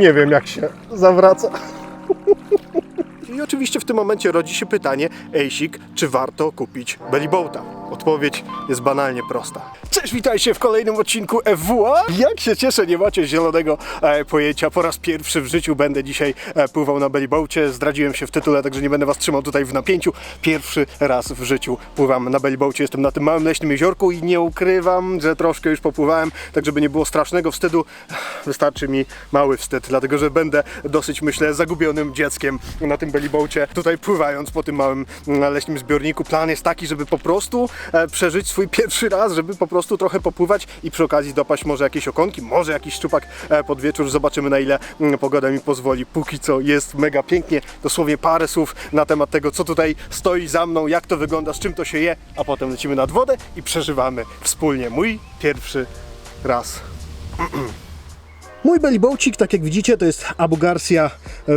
Nie wiem jak się zawraca. I oczywiście w tym momencie rodzi się pytanie, Ejsik, czy warto kupić Bellyboata? Odpowiedź jest banalnie prosta. Cześć, witajcie w kolejnym odcinku FWA. Jak się cieszę, nie macie zielonego e, pojęcia. Po raz pierwszy w życiu będę dzisiaj e, pływał na Bellyboacie. Zdradziłem się w tytule, także nie będę was trzymał tutaj w napięciu. Pierwszy raz w życiu pływam na Bellyboacie. Jestem na tym małym leśnym jeziorku i nie ukrywam, że troszkę już popływałem, tak żeby nie było strasznego wstydu. Wystarczy mi mały wstyd, dlatego że będę dosyć, myślę, zagubionym dzieckiem na tym bellyboacie. Tutaj pływając po tym małym mm, leśnym zbiorniku. Plan jest taki, żeby po prostu przeżyć swój pierwszy raz, żeby po prostu trochę popływać i przy okazji dopaść może jakieś okonki, może jakiś szczupak e, pod wieczór. Zobaczymy na ile mm, pogoda mi pozwoli. Póki co jest mega pięknie. Dosłownie parę słów na temat tego, co tutaj stoi za mną, jak to wygląda, z czym to się je, a potem lecimy nad wodę i przeżywamy wspólnie mój pierwszy raz. Mój bellyboacik, tak jak widzicie, to jest Abu Garcia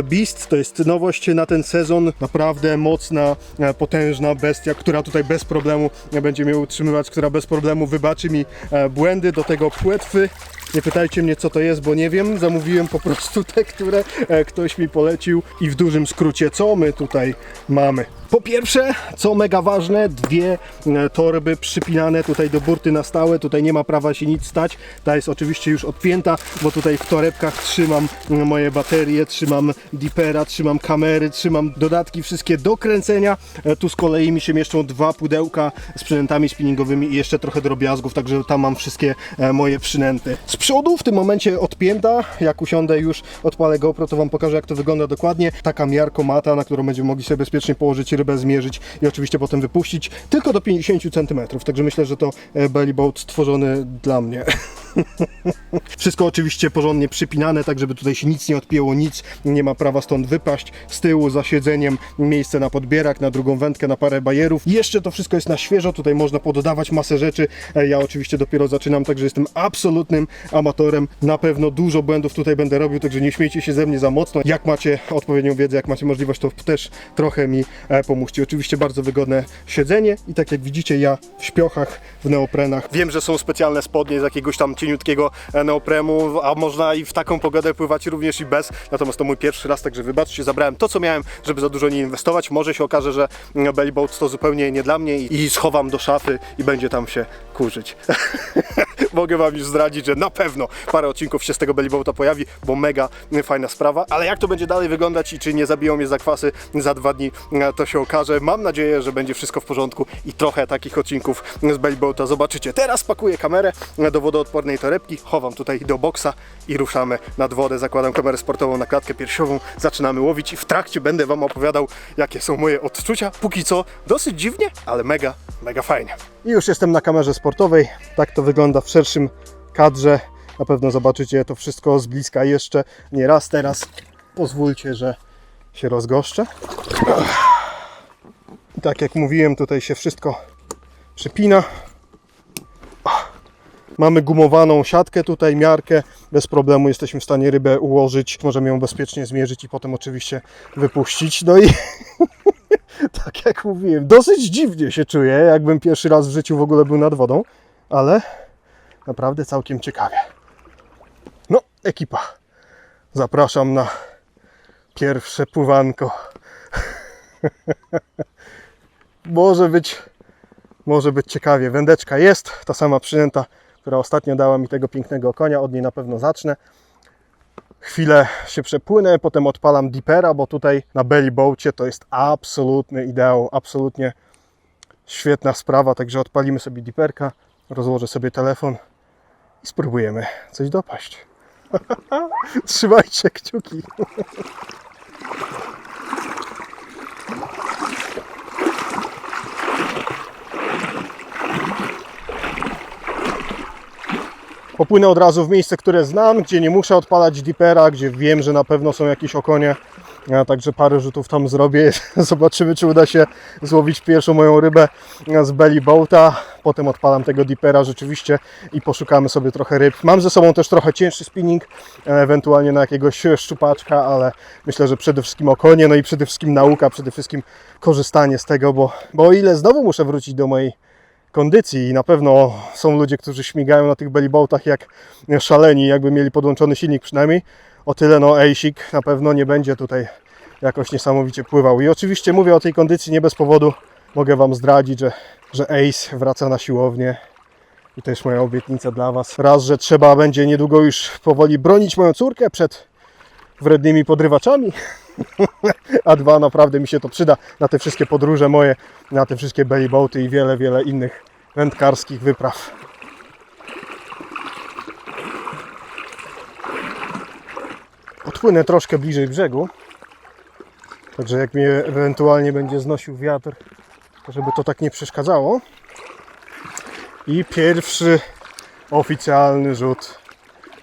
Beast. To jest nowość na ten sezon. Naprawdę mocna, e, potężna bestia, która tutaj bez problemu będzie mnie utrzymywać, która bez problemu wybaczy mi e, błędy. Do tego płetwy. Nie pytajcie mnie, co to jest, bo nie wiem. Zamówiłem po prostu te, które e, ktoś mi polecił. I w dużym skrócie, co my tutaj mamy? Po pierwsze, co mega ważne, dwie e, torby przypinane tutaj do burty na stałe. Tutaj nie ma prawa się nic stać. Ta jest oczywiście już odpięta, bo tutaj w torebkach trzymam mm, moje baterie, trzymam dipera, trzymam kamery, trzymam dodatki wszystkie do kręcenia. E, Tu z kolei mi się mieszczą dwa pudełka z przynętami spinningowymi i jeszcze trochę drobiazgów, także tam mam wszystkie moje przynęty. Z przodu w tym momencie odpięta. Jak usiądę już, odpalę GoPro, to Wam pokażę jak to wygląda dokładnie. Taka miarkomata, na którą będziemy mogli sobie bezpiecznie położyć rybę, zmierzyć i oczywiście potem wypuścić tylko do 50 cm. Także myślę, że to e, belly boat stworzony dla mnie. Wszystko oczywiście porządnie przypinane, tak żeby tutaj się nic nie odpięło, nic nie ma prawa stąd wypaść. Z tyłu za siedzeniem miejsce na podbierak, na drugą wędkę, na parę bajerów. Jeszcze to wszystko jest na świeżo, tutaj można pododawać masę rzeczy. E, Ja oczywiście dopiero zaczynam, także jestem absolutnym amatorem. Na pewno dużo błędów tutaj będę robił, także nie śmiejcie się ze mnie za mocno. Jak macie odpowiednią wiedzę, jak macie możliwość, to też trochę mi e, pomóżcie. Oczywiście bardzo wygodne siedzenie i tak jak widzicie, ja w śpiochach, w neoprenach. Wiem, że są specjalne spodnie z jakiegoś tam cieniutkiego e, neopremu, a można i w taką pogodę pływać również i bez. Natomiast to mój pierwszy raz, także wybaczcie, zabrałem to, co miałem, żeby za dużo nie inwestować. Może się okaże, że mm, belly boat to zupełnie nie dla mnie i schowam do szafy i będzie tam się kurzyć. Mogę wam już zdradzić, że na pewno parę odcinków się z tego bellyboata pojawi, bo mega fajna sprawa. Ale jak to będzie dalej wyglądać i czy nie zabiją mnie zakwasy za dwa dni, e, to się okaże. Mam nadzieję, że będzie wszystko w porządku i trochę takich odcinków z bellyboata zobaczycie. Teraz pakuję kamerę do wodoodpornej torebki, chowam tutaj do boksa i ruszamy nad wodę. Zakładam kamerę sportową na klatkę piersiową, zaczynamy łowić i w trakcie będę wam opowiadał, jakie są moje odczucia. Póki co dosyć dziwnie, ale mega, mega fajnie. I już jestem na kamerze sportowej. Tak to wygląda w szerszym kadrze. Na pewno zobaczycie to wszystko z bliska jeszcze nie raz. Teraz pozwólcie, że się rozgoszczę. Tak jak mówiłem, tutaj się wszystko przypina. Mamy gumowaną siatkę tutaj, miarkę. Bez problemu jesteśmy w stanie rybę ułożyć. Możemy ją bezpiecznie zmierzyć i potem oczywiście wypuścić. No i tak jak mówiłem, dosyć dziwnie się czuję, jakbym pierwszy raz w życiu w ogóle był nad wodą, ale naprawdę całkiem ciekawie. No, ekipa. Zapraszam na pierwsze pływanko. może być może być ciekawie. Wędeczka jest, ta sama przynęta, która ostatnio dała mi tego pięknego konia, od niej na pewno zacznę. Chwilę się przepłynę, potem odpalam dipera, bo tutaj na belly boacie to jest absolutny ideał, absolutnie świetna sprawa, także odpalimy sobie diperka, rozłożę sobie telefon i spróbujemy coś dopaść. Trzymajcie kciuki. Popłynę od razu w miejsce, które znam, gdzie nie muszę odpalać dipera, gdzie wiem, że na pewno są jakieś okonie. Także parę rzutów tam zrobię. Zobaczymy, czy uda się złowić pierwszą moją rybę z belly boata. Potem odpalam tego dipera rzeczywiście i poszukamy sobie trochę ryb. Mam ze sobą też trochę cięższy spinning, ewentualnie na jakiegoś szczupaczka, ale myślę, że przede wszystkim okonie, no i przede wszystkim nauka, przede wszystkim korzystanie z tego, bo, bo o ile znowu muszę wrócić do mojej kondycji i na pewno są ludzie, którzy śmigają na tych bellyboatach jak szaleni, jakby mieli podłączony silnik przynajmniej. O tyle no Ejsik na pewno nie będzie tutaj jakoś niesamowicie pływał. I oczywiście mówię o tej kondycji nie bez powodu. Mogę Wam zdradzić, że, że Ace wraca na siłownię. I też moja obietnica dla Was. Raz, że trzeba będzie niedługo już powoli bronić moją córkę przed wrednymi podrywaczami. A dwa, naprawdę mi się to przyda na te wszystkie podróże moje, na te wszystkie bellyboaty i wiele, wiele innych wędkarskich wypraw. Odpłynę troszkę bliżej brzegu. Także jak mnie ewentualnie będzie znosił wiatr, to żeby to tak nie przeszkadzało. I pierwszy oficjalny rzut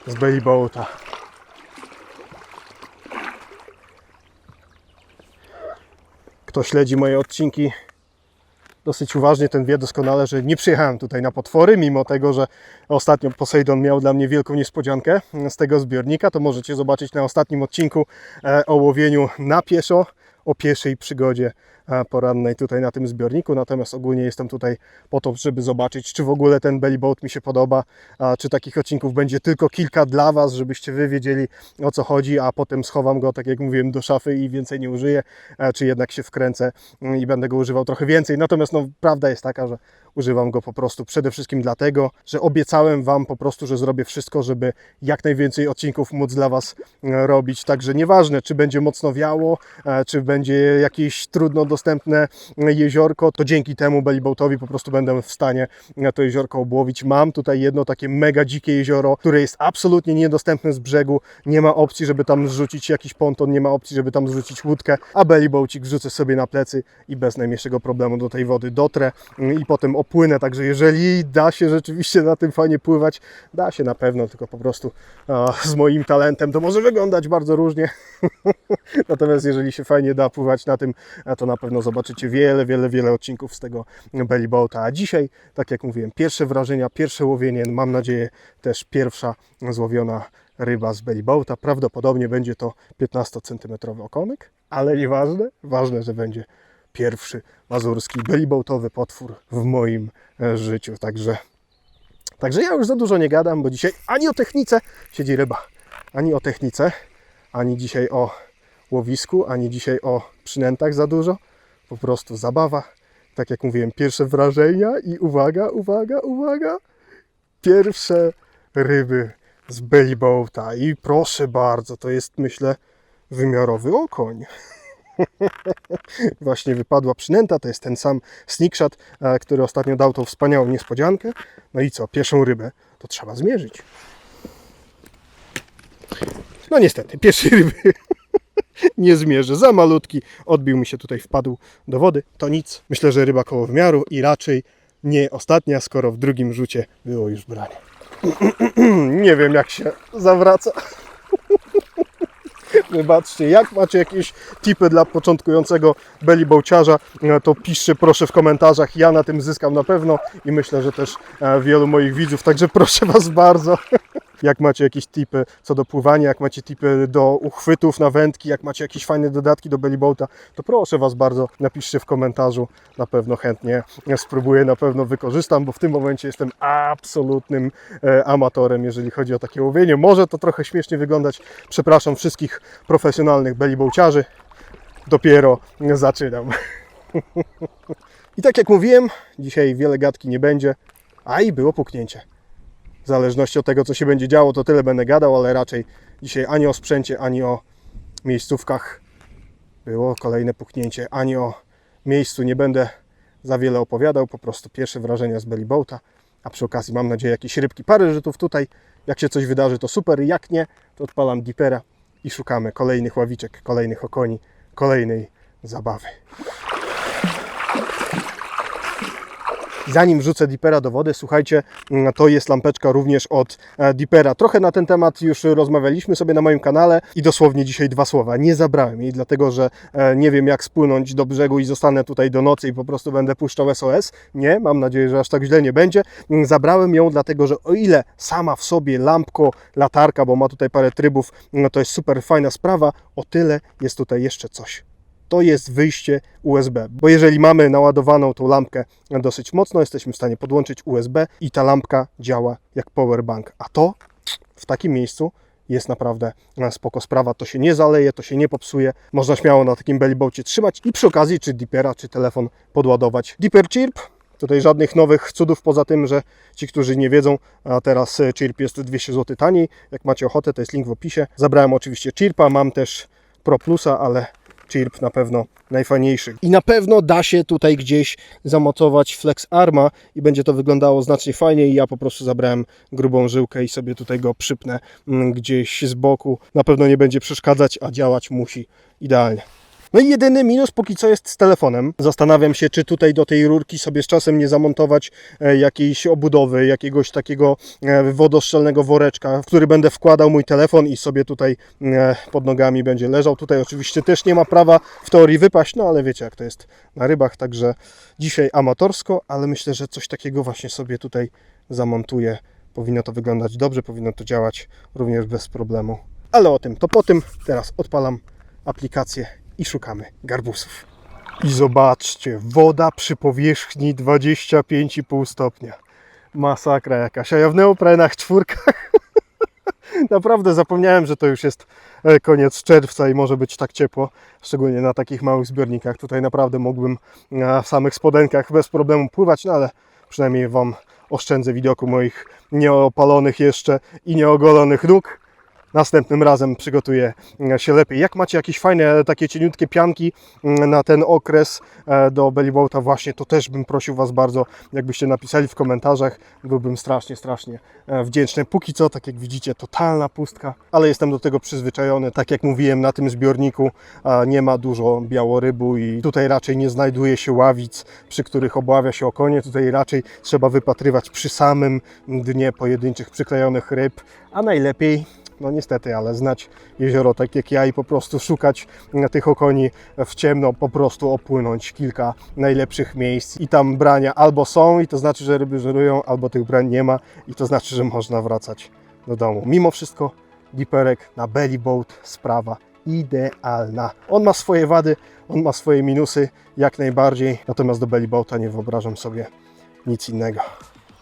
z bellyboata. Kto śledzi moje odcinki dosyć uważnie, ten wie doskonale, że nie przyjechałem tutaj na potwory, mimo tego, że ostatnio Poseidon miał dla mnie wielką niespodziankę z tego zbiornika, to możecie zobaczyć na ostatnim odcinku e, o łowieniu na pieszo, o pieszej przygodzie e, porannej tutaj na tym zbiorniku. Natomiast ogólnie jestem tutaj po to, żeby zobaczyć, czy w ogóle ten bellyboat mi się podoba, czy takich odcinków będzie tylko kilka dla Was, żebyście Wy wiedzieli o co chodzi, a potem schowam go, tak jak mówiłem, do szafy i więcej nie użyję, e, czy jednak się wkręcę mm, i będę go używał trochę więcej. Natomiast no, prawda jest taka, że używam go po prostu przede wszystkim dlatego, że obiecałem Wam po prostu, że zrobię wszystko, żeby jak najwięcej odcinków móc dla Was e, robić. Także nieważne, czy będzie mocno wiało, e, czy będzie jakieś trudno dostępne jeziorko, to dzięki temu bellyboatowi po prostu będę w stanie e, to jeziorko obłowić. Mam tutaj jedno takie mega dzikie jezioro, które jest absolutnie niedostępne z brzegu. Nie ma opcji, żeby tam zrzucić jakiś ponton, nie ma opcji, żeby tam zrzucić łódkę, a bellyboatik wrzucę sobie na plecy i bez najmniejszego problemu do tej wody dotrę mm, i potem opłynę. Także jeżeli da się rzeczywiście na tym fajnie pływać, da się na pewno, tylko po prostu a, z moim talentem to może wyglądać bardzo różnie. Natomiast jeżeli się fajnie da pływać na tym, to na pewno zobaczycie wiele, wiele, wiele odcinków z tego bellyboata. A dzisiaj, tak jak mówiłem, pierwsze wrażenia, pierwsze łowienie, mam nadzieję też pierwsza złowiona ryba z bellyboata. Prawdopodobnie będzie to 15 cm okonek, ale nieważne, ważne, że będzie pierwszy mazurski bellyboatowy potwór w moim e, życiu. Także, także ja już za dużo nie gadam, bo dzisiaj ani o technice siedzi ryba, ani o technice, ani dzisiaj o łowisku, ani dzisiaj o przynętach za dużo. Po prostu zabawa. Tak jak mówiłem, pierwsze wrażenia i uwaga, uwaga, uwaga. Pierwsze ryby z bellyboata. I proszę bardzo, to jest myślę wymiarowy okoń. Właśnie wypadła przynęta, to jest ten sam sneakshot, e, który ostatnio dał tą wspaniałą niespodziankę. No i co, pierwszą rybę to trzeba zmierzyć. No niestety, pierwszej ryby nie zmierzę. Za malutki, odbił mi się tutaj, wpadł do wody. To nic. Myślę, że ryba koło wymiaru i raczej nie ostatnia, skoro w drugim rzucie było już branie. nie wiem jak się zawraca. Wybaczcie, jak macie jakieś tipy dla początkującego bellybołciarza, to piszcie proszę w komentarzach. Ja na tym zyskam na pewno i myślę, że też e, wielu moich widzów, także proszę Was bardzo. Jak macie jakieś tipy co do pływania, jak macie tipy do uchwytów na wędki, jak macie jakieś fajne dodatki do bellyboata, to proszę Was bardzo, napiszcie w komentarzu. Na pewno chętnie spróbuję, na pewno wykorzystam, bo w tym momencie jestem absolutnym e, amatorem, jeżeli chodzi o takie łowienie. Może to trochę śmiesznie wyglądać. Przepraszam wszystkich profesjonalnych bellyboaciarzy. Dopiero zaczynam. I tak jak mówiłem, dzisiaj wiele gadki nie będzie, a i było puknięcie. W zależności od tego, co się będzie działo, to tyle będę gadał, ale raczej dzisiaj ani o sprzęcie, ani o miejscówkach było kolejne puknięcie, ani o miejscu nie będę za wiele opowiadał, po prostu pierwsze wrażenia z bellyboata, a przy okazji mam nadzieję jakieś rybki, parę rzutów tutaj, jak się coś wydarzy to super, jak nie, to odpalam dipera i szukamy kolejnych ławiczek, kolejnych okoni, kolejnej zabawy. Zanim wrzucę Dipera do wody, słuchajcie, mm, to jest lampeczka również od e, Dipera. Trochę na ten temat już rozmawialiśmy sobie na moim kanale i dosłownie dzisiaj dwa słowa. Nie zabrałem jej, dlatego że e, nie wiem jak spłynąć do brzegu i zostanę tutaj do nocy i po prostu będę puszczał SOS. Nie, mam nadzieję, że aż tak źle nie będzie. Mm, Zabrałem ją dlatego, że o ile sama w sobie lampko, latarka, bo ma tutaj parę trybów, no to jest super fajna sprawa, o tyle jest tutaj jeszcze coś to jest wyjście USB. Bo jeżeli mamy naładowaną tą lampkę dosyć mocno, jesteśmy w stanie podłączyć USB i ta lampka działa jak powerbank. A to w takim miejscu jest naprawdę e, spoko sprawa. To się nie zaleje, to się nie popsuje. Można śmiało na takim bellyboacie trzymać i przy okazji czy Deepera, czy telefon podładować. Deeper Chirp. Tutaj żadnych nowych cudów poza tym, że ci, którzy nie wiedzą, a teraz e, Chirp jest 200 zł taniej. Jak macie ochotę, to jest link w opisie. Zabrałem oczywiście Chirpa, mam też Pro Plusa, ale Chirp na pewno najfajniejszy. I na pewno da się tutaj gdzieś zamocować Flex Arma i będzie to wyglądało znacznie fajniej. Ja po prostu zabrałem grubą żyłkę i sobie tutaj go przypnę mm, gdzieś z boku. Na pewno nie będzie przeszkadzać, a działać musi idealnie. No i jedyny minus póki co jest z telefonem. Zastanawiam się, czy tutaj do tej rurki sobie z czasem nie zamontować e, jakiejś obudowy, jakiegoś takiego e, wodoszczelnego woreczka, w który będę wkładał mój telefon i sobie tutaj e, pod nogami będzie leżał. Tutaj oczywiście też nie ma prawa w teorii wypaść, no ale wiecie jak to jest na rybach, także dzisiaj amatorsko, ale myślę, że coś takiego właśnie sobie tutaj zamontuję. Powinno to wyglądać dobrze, powinno to działać również bez problemu. Ale o tym to po tym. Teraz odpalam aplikację i szukamy garbusów. I zobaczcie, woda przy powierzchni 25,5 stopnia. Masakra jakaś, a ja w neoprenach czwórkach. Naprawdę zapomniałem, że to już jest e, koniec czerwca i może być tak ciepło, szczególnie na takich małych zbiornikach. Tutaj naprawdę mógłbym na samych spodenkach bez problemu pływać, no ale przynajmniej Wam oszczędzę widoku moich nieopalonych jeszcze i nieogolonych nóg następnym razem przygotuję się lepiej. Jak macie jakieś fajne takie cieniutkie pianki mm, na ten okres e, do bellyboata właśnie, to też bym prosił Was bardzo, jakbyście napisali w komentarzach. Byłbym strasznie, strasznie e, wdzięczny. Póki co, tak jak widzicie, totalna pustka, ale jestem do tego przyzwyczajony. Tak jak mówiłem, na tym zbiorniku e, nie ma dużo białorybu i tutaj raczej nie znajduje się ławic, przy których obławia się okonie. Tutaj raczej trzeba wypatrywać przy samym dnie pojedynczych przyklejonych ryb, a najlepiej no niestety, ale znać jezioro tak jak ja i po prostu szukać tych okoni w ciemno, po prostu opłynąć kilka najlepszych miejsc i tam brania albo są i to znaczy, że ryby żerują, albo tych brań nie ma i to znaczy, że można wracać do domu. Mimo wszystko diperek na belly boat sprawa idealna. On ma swoje wady, on ma swoje minusy, jak najbardziej, natomiast do belly boata nie wyobrażam sobie nic innego.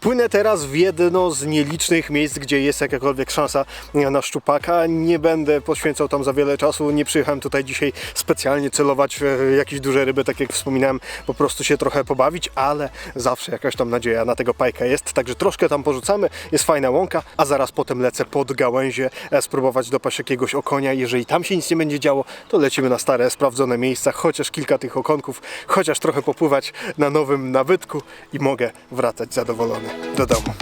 Płynę teraz w jedno z nielicznych miejsc, gdzie jest jakakolwiek szansa na szczupaka. Nie będę poświęcał tam za wiele czasu. Nie przyjechałem tutaj dzisiaj specjalnie celować w jakieś duże ryby, tak jak wspominałem, po prostu się trochę pobawić, ale zawsze jakaś tam nadzieja na tego pajka jest. Także troszkę tam porzucamy. Jest fajna łąka, a zaraz potem lecę pod gałęzie, e, spróbować dopaść jakiegoś okonia. Jeżeli tam się nic nie będzie działo, to lecimy na stare, sprawdzone miejsca, chociaż kilka tych okonków, chociaż trochę popływać na nowym nabytku i mogę wracać zadowolony do domu.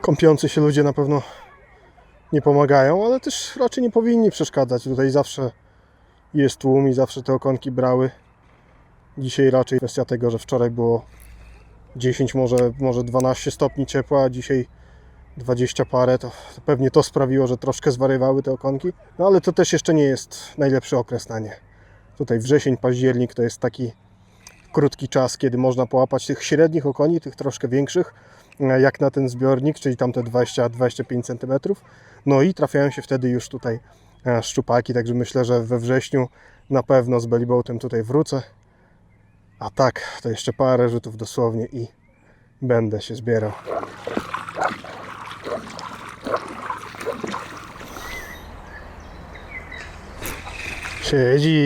Kąpiący się ludzie na pewno nie pomagają, ale też raczej nie powinni przeszkadzać. Tutaj zawsze jest tłum i zawsze te okonki brały. Dzisiaj raczej kwestia tego, że wczoraj było 10, może, może 12 stopni ciepła, a dzisiaj 20 parę, to, pewnie to sprawiło, że troszkę zwariowały te okonki. No ale to też jeszcze nie jest najlepszy okres na nie. Tutaj wrzesień, październik to jest taki krótki czas, kiedy można połapać tych średnich okoni, tych troszkę większych, jak na ten zbiornik, czyli tamte 20-25 cm. No i trafiają się wtedy już tutaj e, szczupaki, także myślę, że we wrześniu na pewno z bellyboatem tutaj wrócę. A tak, to jeszcze parę rzutów dosłownie i będę się zbierał. Siedzi.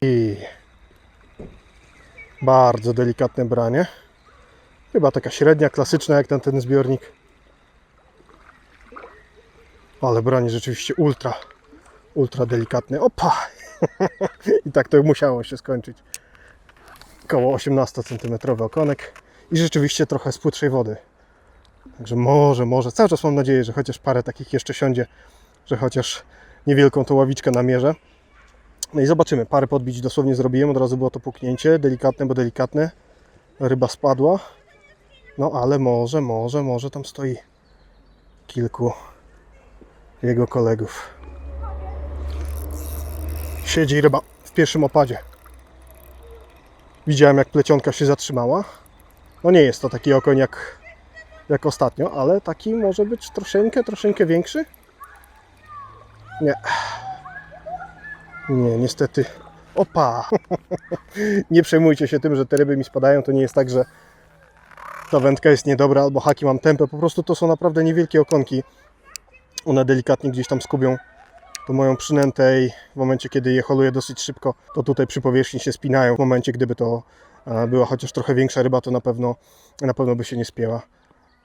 Bardzo delikatne branie. Chyba taka średnia, klasyczna jak na ten zbiornik. Ale branie rzeczywiście ultra, ultra delikatne. Opa! I tak to musiało się skończyć. Koło 18 cm okonek i rzeczywiście trochę z płytszej wody. Także może, może. Cały czas mam nadzieję, że chociaż parę takich jeszcze siądzie, że chociaż niewielką tą ławiczkę namierzę. No i zobaczymy. Parę podbić dosłownie zrobiłem. Od razu było to puknięcie. Delikatne, bo delikatne. Ryba spadła. No ale może, może, może tam stoi kilku jego kolegów. Siedzi ryba w pierwszym opadzie. Widziałem jak plecionka się zatrzymała. No nie jest to taki okoń jak, jak ostatnio, ale taki może być troszeczkę, troszeczkę większy. Nie. Nie, niestety. Opa! nie przejmujcie się tym, że te ryby mi spadają. To nie jest tak, że ta wędka jest niedobra albo haki mam tempę. Po prostu to są naprawdę niewielkie okonki. One delikatnie gdzieś tam skubią to moją przynętę i w momencie, kiedy je holuję dosyć szybko, to tutaj przy powierzchni się spinają. W momencie, gdyby to e, była chociaż trochę większa ryba, to na pewno, na pewno by się nie spięła.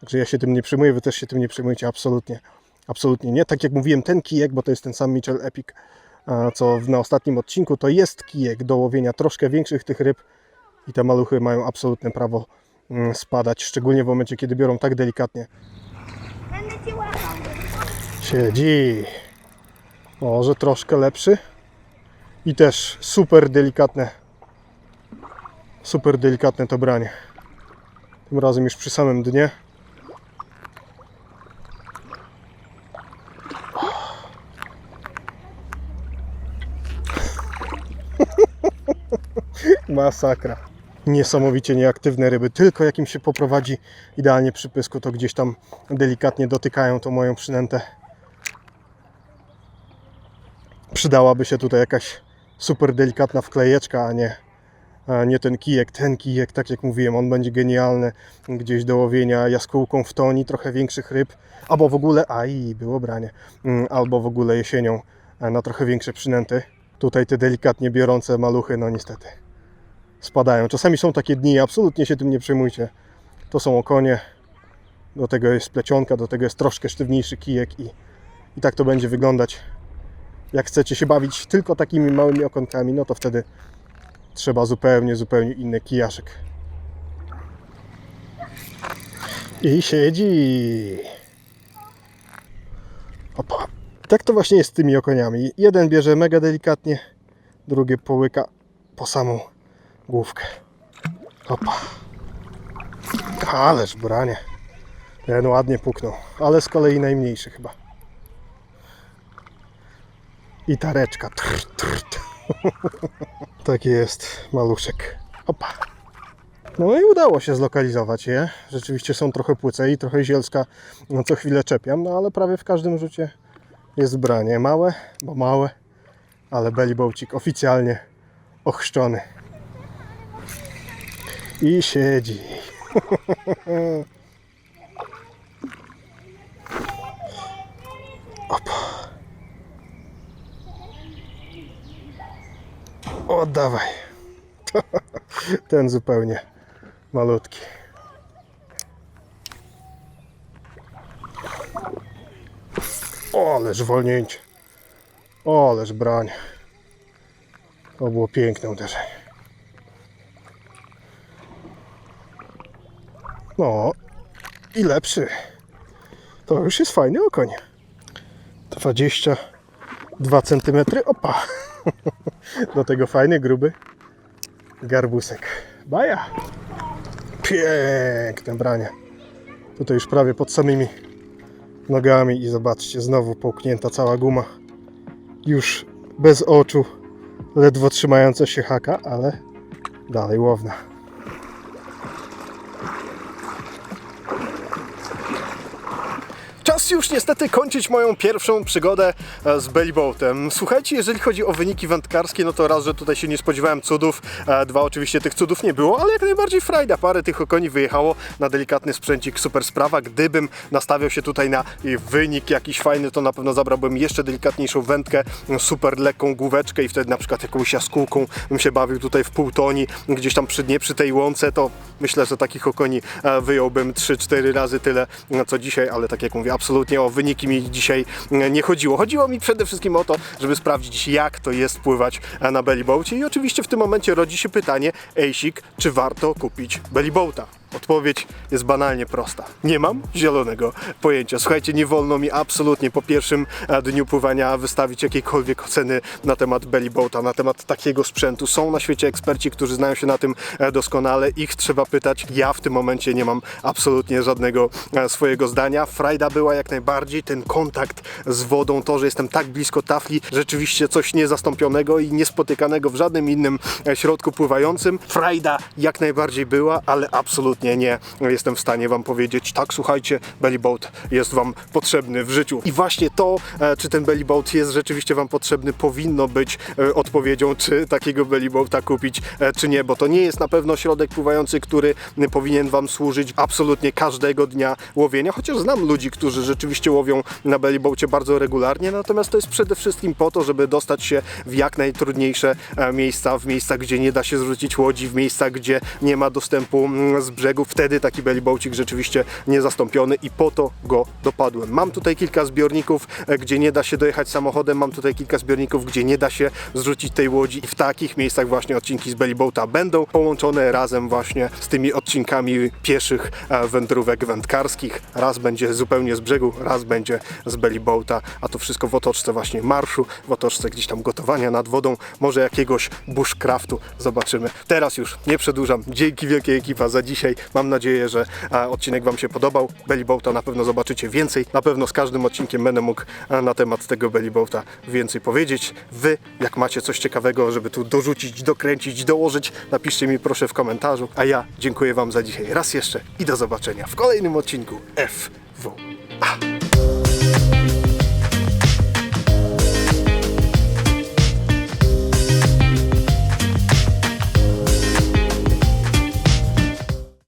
Także ja się tym nie przejmuję, wy też się tym nie przejmujecie, absolutnie. Absolutnie nie. Tak jak mówiłem, ten kijek, bo to jest ten sam Mitchell Epic, e, co na ostatnim odcinku, to jest kijek do łowienia troszkę większych tych ryb i te maluchy mają absolutne prawo spadać, szczególnie w momencie, kiedy biorą tak delikatnie. Będę cię łapał. Siedzi. Może troszkę lepszy. I też super delikatne. Super delikatne to branie. Tym razem już przy samym dnie. Masakra. Niesamowicie nieaktywne ryby. Tylko jak im się poprowadzi idealnie przy pysku, to gdzieś tam delikatnie dotykają tą moją przynętę. Przydałaby się tutaj jakaś super delikatna wklejeczka, a nie, a nie ten kijek. Ten kijek, tak jak mówiłem, on będzie genialny gdzieś do łowienia jaskółką w toni, trochę większych ryb, albo w ogóle, aj, było branie, Mm, albo w ogóle jesienią e, na trochę większe przynęty. Tutaj te delikatnie biorące maluchy, no niestety, spadają. Czasami są takie dni, absolutnie się tym nie przejmujcie. To są okonie, do tego jest plecionka, do tego jest troszkę sztywniejszy kijek i, i tak to będzie wyglądać. Jak chcecie się bawić tylko takimi małymi okonkami, no to wtedy trzeba zupełnie, zupełnie inny kijaszek. I siedzi. Opa. Tak to właśnie jest z tymi okoniami. Jeden bierze mega delikatnie, drugi połyka po samą główkę. Opa. Ależ branie. Ten ładnie puknął, ale z kolei najmniejszy chyba. I tareczka. Trr, trr, trr. tak jest, maluszek. Opa. No i udało się zlokalizować je. Rzeczywiście są trochę płyce i trochę zielska, no co chwilę czepiam, no ale prawie w każdym rzucie jest branie. Małe, bo małe, ale bellybołcik oficjalnie ochrzczony. I siedzi. Oddawaj. Ten zupełnie malutki. O, ależ wolnięcie. O, ależ branie. To było piękne uderzenie. No, i lepszy. To już jest fajny okoń. 22 cm. Opa. Do tego fajny, gruby garbusek. Baja. Piękne branie. Tutaj już prawie pod samymi nogami i zobaczcie, znowu połknięta cała guma. Już bez oczu, ledwo trzymająca się haka, ale dalej łowna. Czas już niestety kończyć moją pierwszą przygodę e, z bellyboatem. Słuchajcie, jeżeli chodzi o wyniki wędkarskie, no to raz, że tutaj się nie spodziewałem cudów, e, dwa, oczywiście tych cudów nie było, ale jak najbardziej frajda. Parę tych okoni wyjechało na delikatny sprzęcik, super sprawa. Gdybym nastawiał się tutaj na wynik jakiś fajny, to na pewno zabrałbym jeszcze delikatniejszą wędkę, super lekką główeczkę i wtedy na przykład jakąś jaskółką bym się bawił tutaj w półtoni, gdzieś tam przy dnie, przy tej łące, to myślę, że takich okoni e, wyjąłbym 3-4 razy tyle, co dzisiaj, ale tak jak mówię, absolutnie o wyniki mi dzisiaj e, nie chodziło. Chodziło mi przede wszystkim o to, żeby sprawdzić, jak to jest pływać na bellyboacie i oczywiście w tym momencie rodzi się pytanie, Ejsik, czy warto kupić bellyboata? Odpowiedź jest banalnie prosta. Nie mam zielonego pojęcia. Słuchajcie, nie wolno mi absolutnie po pierwszym e, dniu pływania wystawić jakiejkolwiek oceny na temat belly boata, na temat takiego sprzętu. Są na świecie eksperci, którzy znają się na tym e, doskonale. Ich trzeba pytać. Ja w tym momencie nie mam absolutnie żadnego e, swojego zdania. Frajda była jak najbardziej. Ten kontakt z wodą, to, że jestem tak blisko tafli, rzeczywiście coś niezastąpionego i niespotykanego w żadnym innym środku pływającym. Frajda jak najbardziej była, ale absolutnie nie jestem w stanie Wam powiedzieć, tak słuchajcie, belly boat jest Wam potrzebny w życiu. I właśnie to, e, czy ten belly boat jest rzeczywiście Wam potrzebny, powinno być e, odpowiedzią, czy takiego belly boata kupić, e, czy nie, bo to nie jest na pewno środek pływający, który powinien Wam służyć absolutnie każdego dnia łowienia, chociaż znam ludzi, którzy rzeczywiście łowią na belly boacie bardzo regularnie, natomiast to jest przede wszystkim po to, żeby dostać się w jak najtrudniejsze miejsca, w miejscach, gdzie nie da się zwrócić łodzi, w miejscach, gdzie nie ma dostępu mm, z brzegu. Wtedy taki belly boatik rzeczywiście niezastąpiony i po to go dopadłem. Mam tutaj kilka zbiorników, e, gdzie nie da się dojechać samochodem, mam tutaj kilka zbiorników, gdzie nie da się zrzucić tej łodzi i w takich miejscach właśnie odcinki z belly boata będą połączone razem właśnie z tymi odcinkami pieszych e, wędrówek wędkarskich. Raz będzie zupełnie z brzegu, raz będzie z belly boata, a to wszystko w otoczce właśnie marszu, w otoczce gdzieś tam gotowania nad wodą, może jakiegoś bushcraftu zobaczymy. Teraz już nie przedłużam. Dzięki wielkiej ekipa za dzisiaj. Mam nadzieję, że odcinek Wam się podobał. Belly boata na pewno zobaczycie więcej. Na pewno z każdym odcinkiem będę mógł na temat tego belly boata więcej powiedzieć. Wy, jak macie coś ciekawego, żeby tu dorzucić, dokręcić, dołożyć, napiszcie mi proszę w komentarzu. A ja dziękuję Wam za dzisiaj raz jeszcze i do zobaczenia w kolejnym odcinku FW. A.